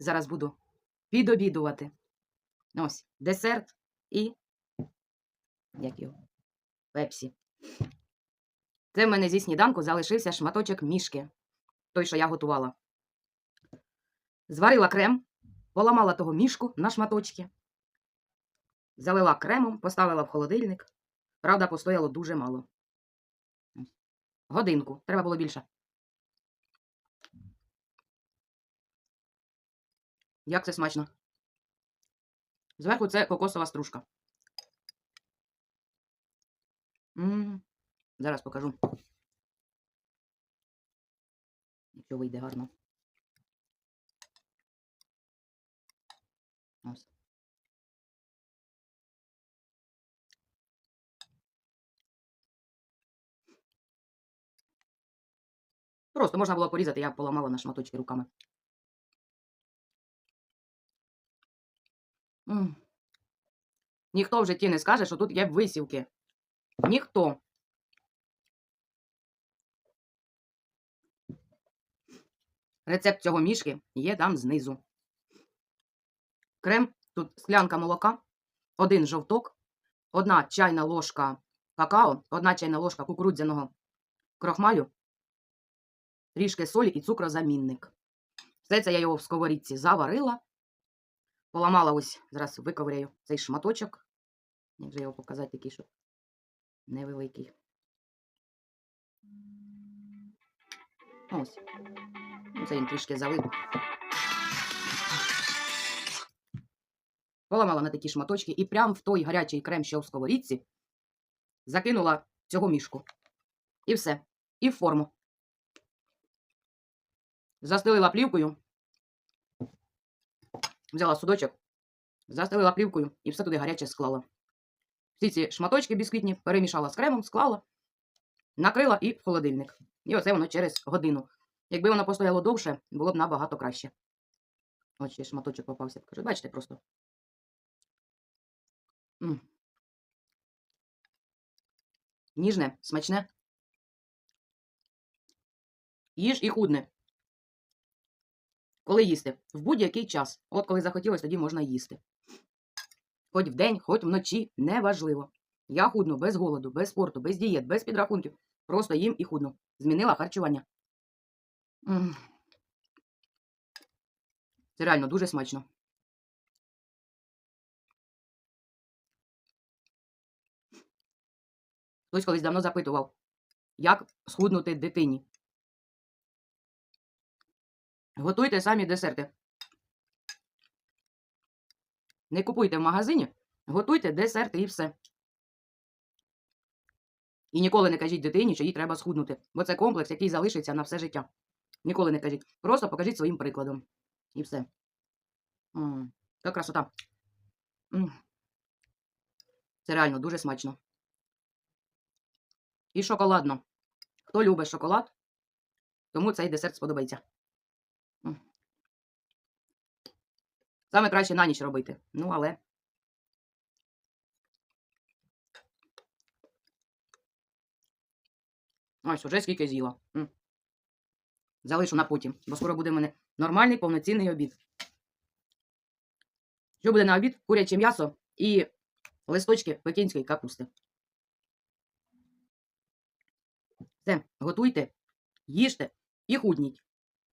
зараз буду підобідувати. Ось, десерт і. Як його? Пепсі. Це в мене зі сніданку залишився шматочок мішки. Той, що я готувала. Зварила крем, поламала того мішку на шматочки. Залила кремом, поставила в холодильник. Правда, постояло дуже мало. Годинку. Треба було більше. Як це смачно. Зверху це кокосова стружка. м Зараз покажу. Якщо вийде гарно. Ось. Просто можна було порізати, я поламала на шматочки руками. Ніхто в житті не скаже, що тут є висівки. Ніхто. Рецепт цього мішки є там знизу. Крем, тут склянка молока, один жовток, одна чайна ложка какао, одна чайна ложка кукурудзяного крохмалю, трішки солі і цукрозамінник. Все це я його в сковорідці заварила. Поламала ось, зараз виковиряю цей шматочок. Як же його показати, такий, щоб невеликий. Ось. Ну, Це він трішки залив. Поламала на такі шматочки і прям в той гарячий крем, що в сковорідці, закинула цього мішку. І все. І в форму. Застелила плівкою. Взяла судочок, застелила плівкою і все туди гаряче склала. Всі ці шматочки бісквітні перемішала з кремом, склала, накрила і в холодильник. І оце воно через годину. Якби воно постояло довше, було б набагато краще. Ось ще шматочок попався. Покажу. Бачите, просто. М. Ніжне, смачне. Їж і худне. Коли їсти? В будь-який час. От коли захотілося, тоді можна їсти. Хоч вдень, хоч вночі, неважливо. Я худну без голоду, без спорту, без дієт, без підрахунків. Просто їм і худну. Змінила харчування. Це реально дуже смачно. Хтось колись давно запитував, як схуднути дитині. Готуйте самі десерти. Не купуйте в магазині, готуйте десерти і все. І ніколи не кажіть дитині, що їй треба схуднути, бо це комплекс, який залишиться на все життя. Ніколи не кажіть. Просто покажіть своїм прикладом. І все. М, красота. М. Це реально дуже смачно. І шоколадно. Хто любить шоколад, тому цей десерт сподобається. Саме краще на ніч робити. Ну, але. Ось, уже скільки з'їла. Залишу на потім, бо скоро буде в мене нормальний повноцінний обід. Що буде на обід? Куряче м'ясо і листочки пекінської капусти. Все, готуйте, їжте і худніть.